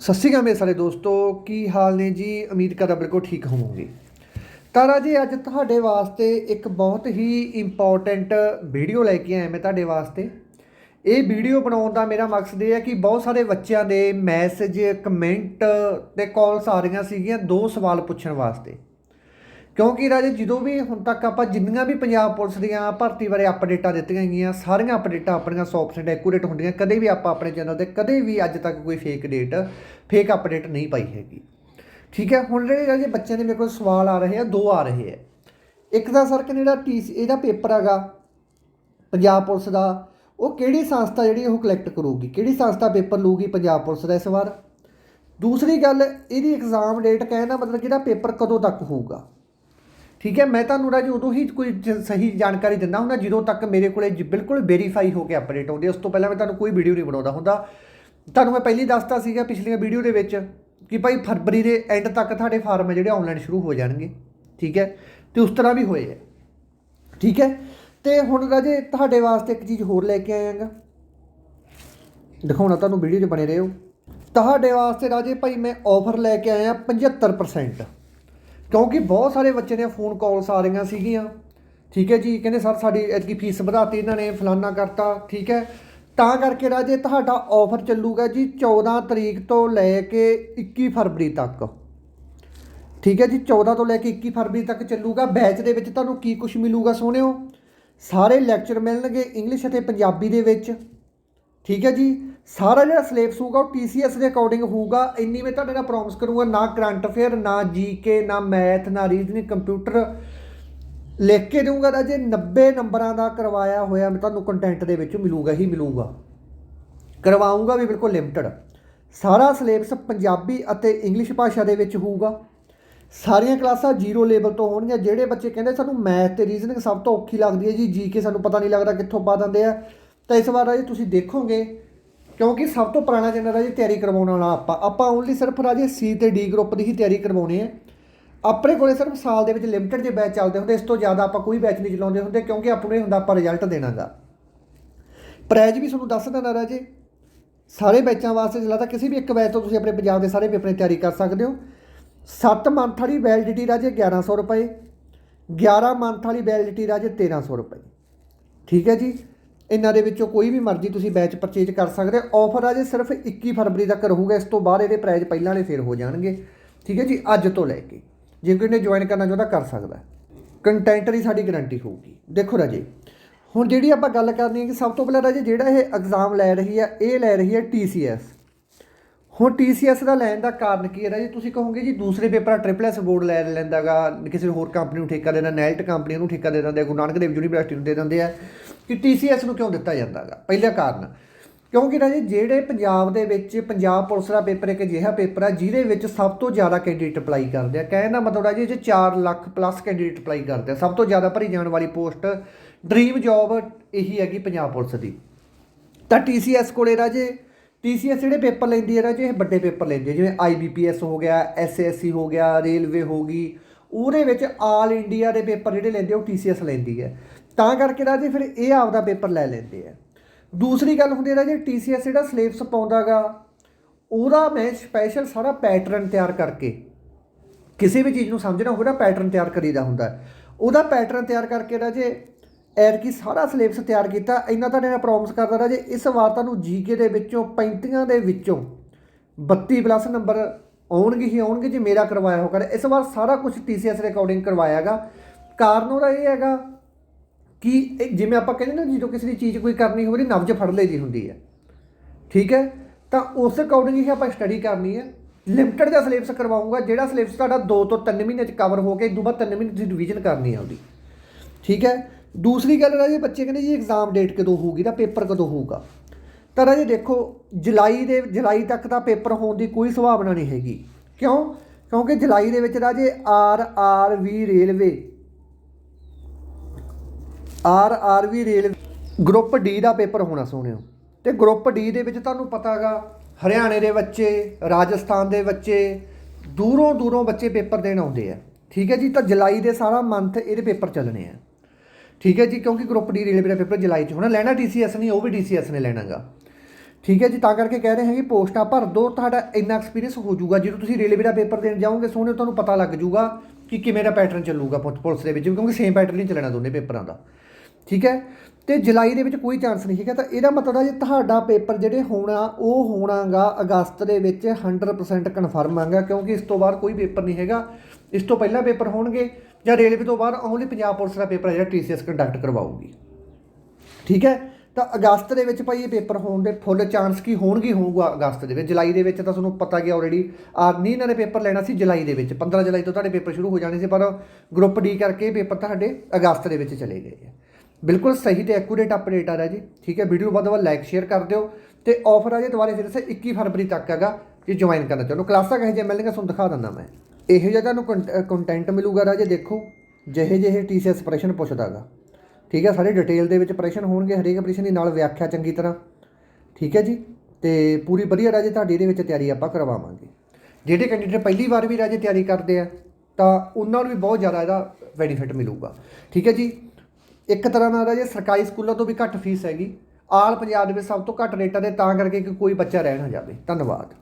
ਸਤਿ ਸ਼੍ਰੀ ਅਕਾਲ ਮੇਰੇ ਸਾਰੇ ਦੋਸਤੋ, ਕੀ ਹਾਲ ਨੇ ਜੀ? ਉਮੀਦ ਕਰਦਾ ਬਿਲਕੁਲ ਠੀਕ ਹੋਵੋਗੇ। ਤਾਰਾ ਜੀ ਅੱਜ ਤੁਹਾਡੇ ਵਾਸਤੇ ਇੱਕ ਬਹੁਤ ਹੀ ਇੰਪੋਰਟੈਂਟ ਵੀਡੀਓ ਲੈ ਕੇ ਆਇਆ ਮੈਂ ਤੁਹਾਡੇ ਵਾਸਤੇ। ਇਹ ਵੀਡੀਓ ਬਣਾਉਣ ਦਾ ਮੇਰਾ ਮਕਸਦ ਇਹ ਹੈ ਕਿ ਬਹੁਤ ਸਾਰੇ ਬੱਚਿਆਂ ਦੇ ਮੈਸੇਜ ਕਮੈਂਟ ਤੇ ਕਾਲਸ ਆ ਰਹੀਆਂ ਸੀਗੀਆਂ ਦੋ ਸਵਾਲ ਪੁੱਛਣ ਵਾਸਤੇ। ਕਿਉਂਕਿ ਰਾਜੇ ਜਦੋਂ ਵੀ ਹੁਣ ਤੱਕ ਆਪਾਂ ਜਿੰਨੀਆਂ ਵੀ ਪੰਜਾਬ ਪੁਲਿਸ ਦੀਆਂ ਭਰਤੀ ਬਾਰੇ ਅਪਡੇਟਾਂ ਦਿੱਤੀਆਂ ਗਈਆਂ, ਸਾਰੀਆਂ ਅਪਡੇਟਾਂ ਆਪਣੀਆਂ 100% ਐਕੂਰੇਟ ਹੁੰਦੀਆਂ, ਕਦੇ ਵੀ ਆਪਾਂ ਆਪਣੇ ਚੈਨਲ ਤੇ ਕਦੇ ਵੀ ਅੱਜ ਤੱਕ ਕੋਈ ਫੇਕ ਡੇਟ ਫੇਕ ਅਪਡੇਟ ਨਹੀਂ ਪਾਈ ਹੈਗੀ। ਠੀਕ ਹੈ, ਹੁਣ ਜਿਹੜੇ ਰਾਜੇ ਬੱਚਿਆਂ ਦੇ ਮੇਰੇ ਕੋਲ ਸਵਾਲ ਆ ਰਹੇ ਆ, ਦੋ ਆ ਰਹੇ ਆ। ਇੱਕ ਦਾ ਸਰ ਕਿ ਜਿਹੜਾ ਟੀਸੀ ਇਹਦਾ ਪੇਪਰ ਹੈਗਾ ਪੰਜਾਬ ਪੁਲਿਸ ਦਾ, ਉਹ ਕਿਹੜੀ ਸੰਸਥਾ ਜਿਹੜੀ ਉਹ ਕਲੈਕਟ ਕਰੂਗੀ, ਕਿਹੜੀ ਸੰਸਥਾ ਪੇਪਰ ਲਊਗੀ ਪੰਜਾਬ ਪੁਲਿਸ ਦਾ ਇਸ ਵਾਰ? ਦੂਸਰੀ ਗੱਲ, ਇਹਦੀ ਐਗਜ਼ਾਮ ਡੇਟ ਕਹਿਣ ਦਾ ਮਤਲਬ ਜਿਹੜਾ ਪੇਪਰ ਕਦੋਂ ਤੱਕ ਹੋਊਗਾ? ਠੀਕ ਹੈ, ਮੈਂ ਤੁਹਾਨੂੰ ਰਾਜ ਉਦੋਂ ਹੀ ਕੋਈ ਜ- ਸਹੀ ਜਾਣਕਾਰੀ ਦਿੰਦਾ ਹੁੰਦਾ ਜਦੋਂ ਤੱਕ ਮੇਰੇ ਕੋਲੇ ਬਿਲਕੁਲ ਵੈਰੀਫਾਈ ਹੋ ਕੇ ਅਪਡੇਟ ਆਉਂਦੀ, ਉਸ ਤੋਂ ਪਹਿਲਾਂ ਮੈਂ ਤੁਹਾਨੂੰ ਕੋਈ ਵੀਡੀਓ ਨਹੀਂ ਬਣਾਉਂਦਾ ਹੁੰਦਾ। ਤੁਹਾਨੂੰ ਮੈਂ ਪਹਿਲੀ ਦੱਸਤਾ ਸੀਗਾ ਪਿਛਲੀਆਂ ਵੀਡੀਓ ਦੇ ਵਿੱਚ ਕਿ ਭਾਈ ਫਰਵਰੀ ਦੇ ਐਂਡ ਤੱਕ ਤੁਹਾਡੇ ਫਾਰਮ ਹੈ ਜਿਹੜੇ ਆਨਲਾਈਨ ਸ਼ੁਰੂ ਹੋ ਜਾਣਗੇ, ਠੀਕ ਹੈ, ਤੇ ਉਸ ਤਰ੍ਹਾਂ ਵੀ ਹੋਏ ਹੈ ਠੀਕ ਹੈ, ਤੇ ਹੁਣ ਰਾਜੇ ਤੁਹਾਡੇ ਵਾਸਤੇ ਇੱਕ ਚੀਜ਼ ਹੋਰ ਲੈ ਕੇ ਆਇਆਗਾ ਦਿਖਾਉਣਾ ਤੁਹਾਨੂੰ ਵੀਡੀਓ 'ਚ ਬਣੇ ਰਹੋ। ਤੁਹਾਡੇ ਵਾਸਤੇ ਰਾਜੇ ਭਾਈ ਮੈਂ ਆਫਰ ਲੈ ਕੇ ਆਇਆ 75% ਕਿਉਂਕਿ ਬਹੁਤ ਸਾਰੇ ਬੱਚੇ ਦੀਆਂ ਫੋਨ ਕਾਲਸ ਆ ਰਹੀਆਂ ਸੀਗੀਆਂ। ਠੀਕ ਹੈ ਜੀ, ਕਹਿੰਦੇ, ਸਰ, ਸਾਡੀ ਐਤਕੀ ਫੀਸ ਵਧਾਤੀ, ਇਹਨਾਂ ਨੇ ਫਲਾਨਾ ਕਰਤਾ। ਠੀਕ ਹੈ। ਤਾਂ ਕਰਕੇ ਰਾਜੇ, ਤੁਹਾਡਾ ਆਫਰ ਚੱਲੂਗਾ ਜੀ 14 ਤਰੀਕ ਤੋਂ ਲੈ ਕੇ 21 ਫਰਵਰੀ ਤੱਕ। ਠੀਕ ਹੈ ਜੀ 14 ਤੋਂ ਲੈ ਕੇ 21 ਫਰਵਰੀ ਤੱਕ ਚੱਲੂਗਾ। ਬੈਚ ਦੇ ਵਿੱਚ ਤੁਹਾਨੂੰ ਕੀ ਕੁਝ ਮਿਲੂਗਾ ਸੋਹਣਿਓ ਸਾਰੇ ਲੈਕਚਰ ਮਿਲਣਗੇ ਇੰਗਲਿਸ਼ ਅਤੇ ਪੰਜਾਬੀ ਦੇ ਵਿੱਚ। ਠੀਕ ਹੈ ਜੀ? ਸਾਰਾ ਜਿਹੜਾ ਸਿਲੇਬਸ ਹੋਊਗਾ ਉਹ TCS ਦੇ ਅਕੋਰਡਿੰਗ ਹੋਊਗਾ। ਇੰਨੀ ਮੈਂ ਤੁਹਾਡੇ ਨਾਲ ਪ੍ਰੋਮਿਸ ਕਰੂੰਗਾ, ਨਾ ਕਰੰਟ ਅਫੇਅਰ ਨਾ ਜੀਕੇ ਨਾ ਮੈਥ ਨਾ ਰੀਜ਼ਨਿੰਗ ਕੰਪਿਊਟਰ ਲਿਖ ਕੇ ਦਊਂਗਾ ਰਾਜੇ 90 ਨੰਬਰਾਂ ਦਾ ਕਰਵਾਇਆ ਹੋਇਆ, ਮੈਂ ਤੁਹਾਨੂੰ ਕੰਟੈਂਟ ਦੇ ਵਿੱਚ ਮਿਲੂਗਾ, ਹੀ ਮਿਲੂਗਾ। ਕਰਵਾਉਂਗਾ ਵੀ ਬਿਲਕੁਲ ਲਿਮਟਿਡ ਸਾਰਾ ਸਿਲੇਬਸ ਪੰਜਾਬੀ ਅਤੇ ਇੰਗਲਿਸ਼ ਭਾਸ਼ਾ ਦੇ ਵਿੱਚ ਹੋਊਗਾ। ਸਾਰੀਆਂ ਕਲਾਸਾਂ ਜ਼ੀਰੋ ਲੈਵਲ ਤੋਂ ਹੋਣਗੀਆਂ। ਜਿਹੜੇ ਬੱਚੇ ਕਹਿੰਦੇ ਸਾਨੂੰ ਮੈਥ ਤੇ ਰੀਜ਼ਨਿੰਗ ਸਭ ਤੋਂ ਔਖੀ ਲੱਗਦੀ ਹੈ ਜੀ ਜੀ ਕੇ ਸਾਨੂੰ ਪਤਾ ਨਹੀਂ ਲੱਗਦਾ ਕਿੱਥੋਂ ਪਾ ਦਿੰਦੇ ਆ। ਤਾਂ ਇਸ ਵਾਰ ਰਾਜੇ ਤੁਸੀਂ ਦੇਖੋਗੇ, ਕਿਉਂਕਿ ਸਭ ਤੋਂ ਪੁਰਾਣਾ ਜਨਰ ਰਾਜੇ ਤਿਆਰੀ ਕਰਵਾਉਣ ਵਾਲਾ ਆਪਾਂ ਆਪਾਂ ਓਨਲੀ ਸਿਰਫ ਰਾਜੇ ਸੀ ਤੇ ਡੀ ਗਰੁੱਪ ਦੀ ਹੀ ਤਿਆਰੀ ਕਰਵਾਉਣੀ ਹੈ। ਆਪਣੇ ਕੋਲੇ ਸਿਰਫ ਸਾਲ ਦੇ ਵਿੱਚ ਲਿਮਟਿਡ ਜੇ ਬੈਚ ਚੱਲਦੇ ਹੁੰਦੇ, ਇਸ ਤੋਂ ਜ਼ਿਆਦਾ ਆਪਾਂ ਕੋਈ ਬੈਚ ਨਹੀਂ ਚਲਾਉਂਦੇ ਹੁੰਦੇ, ਕਿਉਂਕਿ ਆਪਾਂ ਨੂੰ ਹੁੰਦਾ ਆਪਾਂ ਰਿਜ਼ਲਟ ਦੇਣਾਗਾ। ਪ੍ਰਾਈਜ਼ ਵੀ ਤੁਹਾਨੂੰ ਦੱਸ ਦਿੰਦਾ ਰਾਜੇ, ਸਾਰੇ ਬੈਚਾਂ ਵਾਸਤੇ ਜਿਹੜਾ ਤਾਂ ਕਿਸੇ ਵੀ ਇੱਕ ਬੈਚ ਤੋਂ ਤੁਸੀਂ ਆਪਣੇ ਪੰਜਾਬ ਦੇ ਸਾਰੇ ਪੇਪਰਾਂ ਦੀ ਤਿਆਰੀ ਕਰ ਸਕਦੇ ਹੋ। 7 ਮੰਥ ਵਾਲੀ ਵੈਲਿਡਿਟੀ ਰਾਜੇ 1100 ਰੁਪਏ 11 ਮੰਥ ਵਾਲੀ ਵੈਲਿਡਿਟੀ ਰਾਜੇ 1300 ਰੁਪਏ। ਠੀਕ ਹੈ ਜੀ? ਇਹਨਾਂ ਦੇ ਵਿੱਚੋਂ ਕੋਈ ਵੀ ਮਰਜ਼ੀ ਤੁਸੀਂ ਬੈਚ ਪਰਚੇਜ ਕਰ ਸਕਦੇ ਹੋ। ਆਫਰ ਜੇ ਸਿਰਫ 21 ਫਰਵਰੀ ਤੱਕ ਰਹੂਗਾ, ਇਸ ਤੋਂ ਬਾਅਦ ਇਹਦੇ ਪ੍ਰਾਈਸ ਪਹਿਲਾਂ ਵਾਲੇ ਫੇਰ ਹੋ ਜਾਣਗੇ। ਠੀਕ ਹੈ ਜੀ? ਅੱਜ ਤੋਂ ਲੈ ਕੇ। ਜੇ ਕੋਈ ਨੇ ਜੁਆਇਨ ਕਰਨਾ ਚਾਹੁੰਦਾ ਕਰ ਸਕਦਾ। ਕੰਟੈਂਟ ਦੀ ਸਾਡੀ ਗਾਰੰਟੀ ਹੋਊਗੀ। ਦੇਖੋ ਰਾਜੇ, ਹੁਣ ਜਿਹੜੀ ਆਪਾਂ ਗੱਲ ਕਰਨੀ ਹੈ ਕਿ ਸਭ ਤੋਂ ਪਹਿਲਾਂ ਰਾਜੇ ਜਿਹੜਾ ਇਹ ਐਗਜ਼ਾਮ ਲੈ ਰਹੀ ਹੈ, ਇਹ ਲੈ ਰਹੀ ਹੈ TCS ਹੁਣ TCS ਦਾ ਲੈਣ ਦਾ ਕਾਰਨ ਕੀ ਹੈ ਰਾਜੇ? ਤੁਸੀਂ ਕਹੋਗੇ ਜੀ ਦੂਸਰੇ ਪੇਪਰਾਂ ਟ੍ਰਿਪਲ ਐਸ ਬੋਰਡ ਲੈ ਲੈਂਦਾਗਾ, ਕਿਸੇ ਹੋਰ ਕੰਪਨੀ ਨੂੰ ਠੇਕਾ ਦੇਣਾ ਨੈਲਟ ਕੰਪਨੀ ਨੂੰ ਠੇਕਾ ਦੇ ਦਿੰਦੇ ਆ, ਗੁਰੂ ਨਾਨਕ ਦੇਵ ਯੂਨੀਵਰਸਿਟੀ ਨੂੰ ਦੇ ਦਿੰਦੇ ਆ। ਕਿ TCS ਨੂੰ ਕਿਉਂ ਦਿੱਤਾ ਜਾਂਦਾਗਾ? ਪਹਿਲਾ ਕਾਰਨ ਕਿਉਂਕਿ ਰਾਜੇ ਜਿਹੜੇ ਪੰਜਾਬ ਦੇ ਵਿੱਚ ਪੰਜਾਬ ਪੁਲਿਸ ਦਾ ਪੇਪਰ ਇੱਕ ਅਜਿਹਾ ਪੇਪਰ ਹੈ ਜਿਹਦੇ ਵਿੱਚ ਸਭ ਤੋਂ ਜ਼ਿਆਦਾ ਕੈਂਡੀਡੇਟ ਅਪਲਾਈ ਕਰਦੇ ਆ। ਕਹਿਣ ਦਾ ਮਤਲਬ ਰਾਜੇ ਇਹ 'ਚ 4 ਲੱਖ ਪਲੱਸ ਕੈਂਡੀਡੇਟ ਅਪਲਾਈ ਕਰਦੇ ਆ ਸਭ ਤੋਂ ਜ਼ਿਆਦਾ ਭਰੀ ਜਾਣ ਵਾਲੀ ਪੋਸਟ ਡ੍ਰੀਮ ਜੌਬ ਇਹੀ ਹੈਗੀ ਪੰਜਾਬ ਪੁਲਿਸ ਦੀ। ਤਾਂ TCS ਕੋਲੇ ਰਾਜੇ TCS ਜਿਹੜੇ ਪੇਪਰ ਲੈਂਦੀ ਹੈ ਰਾਜੇ ਇਹ ਵੱਡੇ ਪੇਪਰ ਲੈਂਦੀ ਹੈ ਜਿਵੇਂ IBPS ਹੋ ਗਿਆ SASC ਹੋ ਗਿਆ ਰੇਲਵੇ ਹੋ ਗਈ ਉਹਦੇ ਵਿੱਚ ਆਲ ਇੰਡੀਆ ਦੇ ਪੇਪਰ ਜਿਹੜੇ ਲੈਂਦੇ ਆ, ਉਹ TCS ਲੈਂਦੀ ਹੈ ਤਾਂ ਕਰਕੇ ਰਾਜੇ ਫਿਰ ਇਹ ਆਪਦਾ ਪੇਪਰ ਲੈ ਲੈਂਦੇ ਆ। ਦੂਸਰੀ ਗੱਲ ਹੁੰਦੀ ਹੈ ਰਾਜੇ TCS ਜਿਹੜਾ ਸਿਲੇਬਸ ਪਾਉਂਦਾਗਾ ਉਹਦਾ ਮੈਂ ਸਪੈਸ਼ਲ ਸਾਰਾ ਪੈਟਰਨ ਤਿਆਰ ਕਰਕੇ, ਕਿਸੇ ਵੀ ਚੀਜ਼ ਨੂੰ ਸਮਝਣਾ ਹੋਵੇ ਨਾ ਪੈਟਰਨ ਤਿਆਰ ਕਰੀਦਾ ਹੁੰਦਾ ਉਹਦਾ ਪੈਟਰਨ ਤਿਆਰ ਕਰਕੇ ਰਾਜੇ ਐਤਕੀ ਸਾਰਾ ਸਿਲੇਬਸ ਤਿਆਰ ਕੀਤਾ, ਇੰਨਾ ਤੁਹਾਡੇ ਨਾਲ ਪ੍ਰੋਮਿਸ ਕਰਦਾ ਰਾਜੇ ਇਸ ਵਾਰ ਤੁਹਾਨੂੰ ਜੀਕੇ ਦੇ ਵਿੱਚੋਂ 35 ਦੇ ਵਿੱਚੋਂ 32 ਪਲੱਸ ਨੰਬਰ ਆਉਣਗੇ ਹੀ ਆਉਣਗੇ ਜੇ ਮੇਰਾ ਕਰਵਾਇਆ ਹੋਗਾ ਇਸ ਵਾਰ ਸਾਰਾ ਕੁਝ TCS ਦੇ ਅਕੋਰਡਿੰਗ ਕਰਵਾਇਆਗਾ। ਕਾਰਨ ਉਹਦਾ ਇਹ ਹੈਗਾ ਕਿ ਇਹ ਜਿਵੇਂ ਆਪਾਂ ਕਹਿੰਦੇ ਨਾ ਜਦੋਂ ਕਿਸੇ ਦੀ ਚੀਜ਼ ਕੋਈ ਕਰਨੀ ਹੋਵੇ ਨਾ ਨਬਜ ਫੜ ਲਈ ਦੀ ਹੁੰਦੀ ਹੈ। ਠੀਕ ਹੈ? ਤਾਂ ਉਸ ਅਕੋਰਡਿੰਗ ਹੀ ਆਪਾਂ ਸਟੱਡੀ ਕਰਨੀ ਹੈ। ਲਿਮਟਿਡ ਦਾ ਸਿਲੇਬਸ ਕਰਵਾਉਂਗਾ, ਜਿਹੜਾ ਸਿਲੇਬਸ ਤੁਹਾਡਾ 2 ਤੋਂ 3 ਮਹੀਨੇ ਚ ਕਵਰ ਹੋ ਕੇ ਇਸ ਤੋਂ ਬਾਅਦ 3 ਮਹੀਨੇ ਦੀ ਰਿਵੀਜ਼ਨ ਕਰਨੀ ਹੈ ਉਹਦੀ। ਠੀਕ ਹੈ? ਦੂਸਰੀ ਗੱਲ ਰਾਜੇ ਬੱਚੇ ਕਹਿੰਦੇ ਜੀ ਐਗਜ਼ਾਮ ਡੇਟ ਕਦੋਂ ਹੋਊਗੀ, ਤਾਂ ਪੇਪਰ ਕਦੋਂ ਹੋਊਗਾ? ਤਾਂ ਰਾਜੇ ਦੇਖੋ, ਜੁਲਾਈ ਦੇ, ਜੁਲਾਈ ਤੱਕ ਦਾ ਪੇਪਰ ਹੋਣ ਦੀ ਕੋਈ ਸੰਭਾਵਨਾ ਨਹੀਂ ਹੈਗੀ। ਕਿਉਂ? ਕਿਉਂਕਿ ਜੁਲਾਈ ਦੇ ਵਿੱਚ ਰਾਜੇ ਆਰ ਆਰ, ਵੀ, railway R R B rail group D ਦਾ ਪੇਪਰ ਹੋਣਾ ਸੋਹਣਿਓ। ਤੇ ਗਰੁੱਪ ਡੀ ਦੇ ਵਿੱਚ ਤੁਹਾਨੂੰ ਪਤਾਗਾ, ਹਰਿਆਣੇ ਦੇ ਬੱਚੇ, ਰਾਜਸਥਾਨ ਦੇ ਬੱਚੇ, ਦੂਰੋਂ ਦੂਰੋਂ ਬੱਚੇ ਪੇਪਰ ਦੇਣ ਆਉਂਦੇ ਆ। ਠੀਕ ਹੈ ਜੀ? ਤਾਂ ਜੁਲਾਈ ਦੇ ਸਾਰਾ ਮੰਥ ਇਹਦੇ ਪੇਪਰ ਚੱਲਣੇ ਆ। ਠੀਕ ਹੈ ਜੀ? ਕਿਉਂਕਿ ਗਰੁੱਪ ਡੀ ਰੇਲਵੇ ਦਾ ਪੇਪਰ ਜੁਲਾਈ 'ਚ ਹੋਣਾ। ਲੈਣਾ TCS ਨਹੀਂ, ਉਹ ਵੀ TCS ਨੇ ਲੈਣਾਗਾ। ਠੀਕ ਹੈ ਜੀ? ਤਾਂ ਕਰਕੇ ਕਹਿ ਰਹੇ ਹਾਂ ਕਿ ਪੋਸਟਾਂ ਭਰ ਦੋ ਤੁਹਾਡਾ ਇੰਨਾ ਐਕਸਪੀਰੀਅੰਸ ਹੋ ਜਾਊਗਾ। ਜਦੋਂ ਤੁਸੀਂ ਰੇਲਵੇ ਦਾ ਪੇਪਰ ਦੇਣ ਜਾਓਗੇ ਸੋਹਣੇ ਤੁਹਾਨੂੰ ਪਤਾ ਲੱਗ ਜਾਊਗਾ ਕਿ ਕਿਵੇਂ ਦਾ ਪੈਟਰਨ ਚੱਲੂਗਾ ਪੁ- ਪੁਲਿਸ ਦੇ ਵਿੱਚ, ਕਿਉਂਕਿ ਸੇਮ ਪੈਟਰਨ ਨਹੀਂ ਚੱਲਣਾ ਦੋਨੇ ਪੇਪਰਾਂ ਦਾ। ਠੀਕ ਹੈ? ਤੇ ਜੁਲਾਈ ਦੇ ਵਿੱਚ ਕੋਈ ਚਾਂਸ ਨਹੀਂ ਹੈਗਾ ਤਾਂ ਇਹਦਾ ਮਤਲਬ ਹੈ ਜੇ ਤੁਹਾਡਾ ਪੇਪਰ ਜਿਹੜੇ ਹੋਣਾ, ਉਹ ਹੋਣਾਗਾ ਅਗਸਤ ਦੇ ਵਿੱਚ 100% ਕਨਫਰਮ ਆਗਾ, ਕਿਉਂਕਿ ਇਸ ਤੋਂ ਬਾਅਦ ਕੋਈ ਪੇਪਰ ਨਹੀਂ ਹੈਗਾ। ਇਸ ਤੋਂ ਪਹਿਲਾਂ ਪੇਪਰ ਹੋਣਗੇ, ਜਾਂ ਰੇਲਵੇ ਤੋਂ ਬਾਅਦ ਓਨਲੀ ਪੰਜਾਬ ਪੁਲਿਸ ਦਾ ਪੇਪਰ ਹੈ ਜਿਹੜਾ ਟੀਸੀਐਸ ਕੰਡਕਟ ਕਰਵਾਊਗੀ। ਠੀਕ ਹੈ? ਤਾਂ ਅਗਸਤ ਦੇ ਵਿੱਚ ਭਾਈ ਇਹ ਪੇਪਰ ਹੋਣ ਦੇ ਫੁੱਲ ਚਾਂਸ ਕੀ ਹੋਣਗੇ, ਹੋਊਗਾ ਅਗਸਤ ਦੇ ਵਿੱਚ। ਜੁਲਾਈ ਦੇ ਵਿੱਚ ਤਾਂ ਤੁਹਾਨੂੰ ਪਤਾ ਗਿਆ ਆਲਰੇਡੀ ਆਰਮੀ ਇਹਨਾਂ ਨੇ ਪੇਪਰ ਲੈਣਾ ਸੀ ਜੁਲਾਈ ਦੇ ਵਿੱਚ। 15 ਜੁਲਾਈ ਤੋਂ ਤੁਹਾਡੇ ਪੇਪਰ ਸ਼ੁਰੂ ਹੋ ਜਾਣੇ ਸੀ, ਪਰ ਗਰੁੱਪ ਡੀ ਕਰਕੇ ਇਹ ਪੇਪਰ ਤੁਹਾਡੇ ਅਗਸਤ ਦੇ ਵਿੱਚ ਚਲੇ ਗਏ ਹੈ ਬਿਲਕੁਲ ਸਹੀ ਤੇ ਐਕੂਰੇਟ ਅਪਡੇਟ ਆ ਰਿਹਾ ਜੀ। ਠੀਕ ਹੈ ਵੀਡੀਓ ਵੱਧ ਤੋਂ ਵੱਧ ਲਾਈਕ ਸ਼ੇਅਰ ਕਰ ਦਿਓ ਤੇ ਆਫਰ ਆ ਜੇ ਦੁਬਾਰੇ ਫਿਰ ਸੇ 21 ਫਰਵਰੀ ਤੱਕ ਹੈਗਾ, ਜੇ ਜੁਆਇਨ ਕਰਨਾ ਚਾਹੁੰਦੇ ਕਲਾਸਾਂ ਕਹੇ ਜੇ ਮਿਲਣਗੀਆਂ, ਤੁਹਾਨੂੰ ਦਿਖਾ ਦਿੰਦਾ ਮੈਂ। ਇਹੋ ਜਿਹਾ ਤੁਹਾਨੂੰ ਕੰਟੈਂਟ ਮਿਲੂਗਾ ਰਾਜੇ, ਦੇਖੋ, ਜਿਹੇ ਜਿਹੇ ਟੀਸੀਐਸ ਪ੍ਰਸ਼ਨ ਪੁੱਛਦਾਗਾ ਠੀਕ ਹੈ, ਸਾਰੇ ਡਿਟੇਲ ਦੇ ਵਿੱਚ ਪ੍ਰਸ਼ਨ ਹੋਣਗੇ, ਹਰੇਕ ਪ੍ਰਸ਼ਨ ਦੀ ਨਾਲ ਵਿਆਖਿਆ ਚੰਗੀ ਤਰ੍ਹਾਂ। ਠੀਕ ਹੈ ਜੀ, ਤੇ ਪੂਰੀ ਵਧੀਆ ਰਾਜੇ, ਤੁਹਾਡੀ ਇਹਦੇ ਵਿੱਚ ਤਿਆਰੀ ਆਪਾਂ ਕਰਵਾਵਾਂਗੇ। ਜਿਹੜੇ ਕੈਂਡੀਡੇਟ ਪਹਿਲੀ ਵਾਰ ਵੀ ਰਾਜੇ ਤਿਆਰੀ ਕਰਦੇ ਆ, ਤਾਂ ਉਹਨਾਂ ਨੂੰ ਵੀ ਬਹੁਤ ਜ਼ਿਆਦਾ ਇਹਦਾ ਬੈਨੀਫਿਟ ਮਿਲੂਗਾ। ਠੀਕ ਹੈ ਜੀ ਇੱਕ ਤਰ੍ਹਾਂ ਨਾਲ ਰਾਜੇ ਸਰਕਾਰੀ ਸਕੂਲਾਂ ਤੋਂ ਵੀ ਘੱਟ ਫੀਸ ਹੈਗੀ। ਆਲ ਪੰਜਾਬ ਦੇ ਵਿੱਚ ਸਭ ਤੋਂ ਘੱਟ ਰੇਟਾਂ ਦੇ ਤਾਂ ਕਰਕੇ ਕਿ ਕੋਈ ਬੱਚਾ ਰਹਿ ਨਾ ਜਾਵੇ। ਧੰਨਵਾਦ।